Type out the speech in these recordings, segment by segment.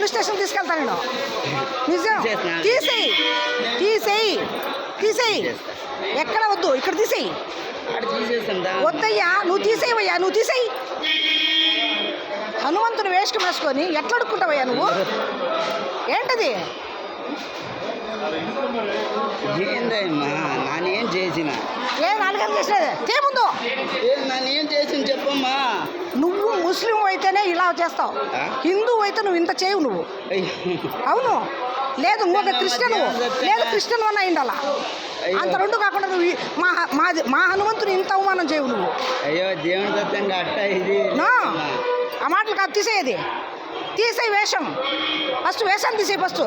Police station తీసుకెళ్తాను నేను. నిజం? తీసేయి. తీసేయి. తీసేయి. ఎక్కడ వద్దు ఇక్కడ తీసేయి. వద్దయ్యా నువ్వు తీసేయవయ్యా నువ్వు తీసేయి. హనుమంతుని వేషకం వేసుకొని ఎట్లా అడుక్కుంటావయ్యా నువ్వు? ఏంటది? ఏందమ్మా నానేం చేసిన? ఏ చేసినది? ఏం నానేం చేసిన చెప్పమ్మా? చేస్తావు. ఆ? హిందూ అయితే నువ్వు ఇంత చేయవు నువ్వు. అవును. లేదు ఇంకొక క్రిస్టియన్ లేదు క్రిస్టియన్ వన్ అయిండాల అయ్యో. అంత రెండు కాకుండా నువ్వు మా మాది మా హనుమంతుని ఇంత అవమానం చేయవు నువ్వు. అయ్యో దేవుని అట్ట ఇది. ఆ మాటలు కాదు తీసేది తీసేయి వేషం. ఫస్ట్ వేషం తీసేయి ఫస్ట్.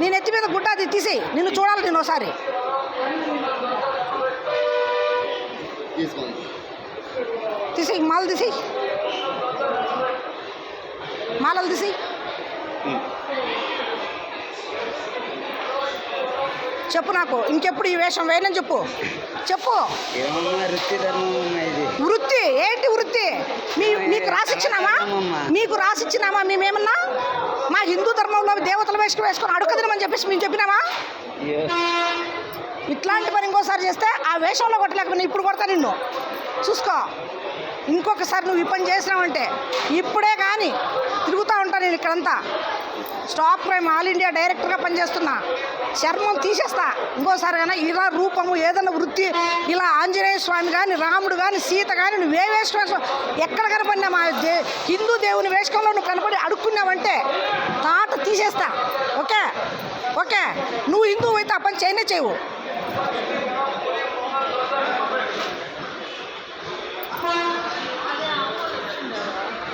నేను ఎత్తి మీద గుడ్డ అది తీసేయి. నిన్ను చూడాలి నేను ఒకసారి. తీసేయి మాలలు తీసేయి. మాలలు తీసేయి ఉం. చెప్పు నాకు ఇంకెప్పుడు ఈ వేషం వేయనని చెప్పు. చెప్పు. వృత్తి ఏంటి వృత్తి? మీ మీకు రాసిచ్చినామా మీకు రాసిచ్చినామా మేమేమన్నా? మా హిందూ ధర్మంలో దేవతల వేసుకు వేసుకొని అడుగుదినమని చెప్పేసి మేము చెప్పినామా ఇట్లాంటి పని ఇంకోసారి చేస్తే ఆ వేషంలో కొట్టలేకపోయినా ఇప్పుడు కొడతా నిన్ను. చూసుకో. ఇంకొకసారి నువ్వు ఈ పని చేసినావంటే ఇప్పుడే కానీ నేను ఇక్కడంతా స్టాప్ క్రైమ్ ఆల్ ఇండియా డైరెక్టర్గా పనిచేస్తున్నా. చర్మం తీసేస్తా. ఇంకోసారి కానీ ఇలా రూపము ఏదైనా వృత్తి ఇలా ఆంజనేయ స్వామి కానీ రాముడు కానీ సీత కానీ నువ్వు ఏ వేసుకో ఎక్కడ కనపడినా మా దే హిందూ దేవుని వేషంలో నువ్వు కనపడి అడుక్కున్నావంటే తాట తీసేస్తా. ఓకే? ఓకే? నువ్వు హిందువు అయితే ఆ పని చేయనే చేయవు.